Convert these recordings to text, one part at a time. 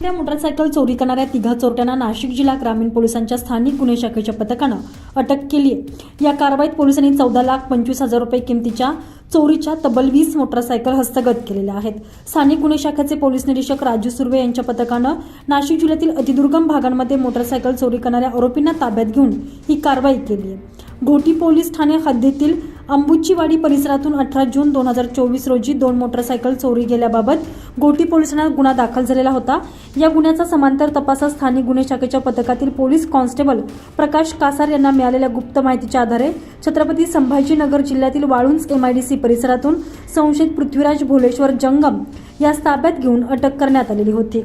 त्या मोटारसायकल चोरी करणाऱ्या तिघा चोरट्यांना नाशिक जिल्हा ग्रामीण पोलिसांच्या स्थानिक गुन्हे शाखेच्या पथकानं अटक केली आहे या कारवाईत पोलिसांनी चौदा लाख पंचवीस हजार रुपये किमतीच्या चोरीच्या तब्बल वीस मोटारसायकल हस्तगत केलेल्या आहेत. स्थानिक गुन्हे शाखेचे पोलीस निरीक्षक राजू सुर्वे यांच्या पथकानं नाशिक जिल्ह्यातील अतिदुर्गम भागांमध्ये मोटारसायकल चोरी करणाऱ्या आरोपींना ताब्यात घेऊन ही कारवाई केली आहे घोटी पोलीस ठाणे हद्दीतील अंबुच्चीवाडी परिसरातून अठरा जून दोन हजार चोवीस रोजी दोन मोटरसायकल चोरी गेल्याबाबत गोटी पोलिसांना गुन्हा दाखल झालेला होता. या गुन्ह्याचा समांतर तपासात स्थानिक गुन्हे शाखेच्या पथकातील पोलीस कॉन्स्टेबल प्रकाश कासार यांना मिळालेल्या गुप्त माहितीच्या आधारे छत्रपती संभाजीनगर जिल्ह्यातील वाळुंज एमआयडीसी परिसरातून संशयित पृथ्वीराज भोलेश्वर जंगम यास ताब्यात घेऊन अटक करण्यात आलेली होती.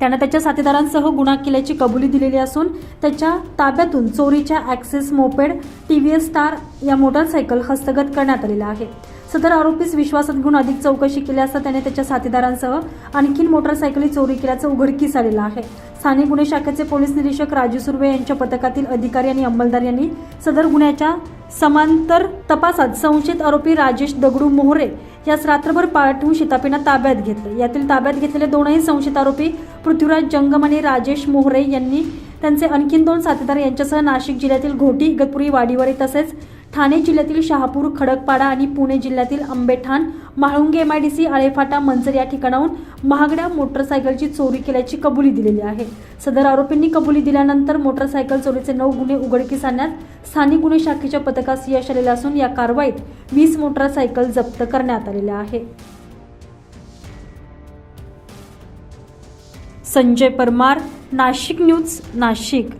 त्यानं त्याच्या साथीदारांसह गुन्हा केल्याची कबुली दिलेली असून त्याच्या ताब्यातून चोरीच्या Access moped T V S Star या मोटारसायकल हस्तगत करण्यात आलेल्या आहे. सदर आरोपीस विश्वासात घेऊन अधिक चौकशी केली असता त्याने त्याच्या साथीदारांसह आणखीन मोटारसायकली चोरी केल्याचं उघडकीस आलेलं आहे. स्थानिक गुन्हे शाखेचे पोलीस निरीक्षक राजू सुर्वे यांच्या पथकातील अधिकारी आणि अंमलदार यांनी सदर गुन्ह्याच्या समांतर तपासात संशयित आरोपी राजेश दगडू मोहरे यास रात्रभर पाठवून शितापीनं ताब्यात घेतले. यातील ताब्यात घेतलेले दोनही संशयित आरोपी पृथ्वीराज जंगम आणि राजेश मोहरे यांनी त्यांचे आणखीन दोन साथीदार यांच्यासह नाशिक जिल्ह्यातील घोटी इगतपुरी वाडीवरे तसेच ठाणे जिल्ह्यातील शहापूर खडकपाडा आणि पुणे जिल्ह्यातील आंबेठाण म्हाळुंगे सी आळेफाटा मंचर या ठिकाणाहून महागड्या मोटरसायकलची चोरी केल्याची कबुली दिलेली आहे. सदर आरोपींनी कबुली दिल्यानंतर मोटरसायकल चोरीचे नऊ गुन्हे उघडकीस आणण्यात स्थानिक गुन्हे शाखेच्या पथकास यश आलेले असून या कारवाईत वीस मोटरसायकल जप्त करण्यात आलेल्या आहे संजय परमार नाशिक न्यूज नाशिक.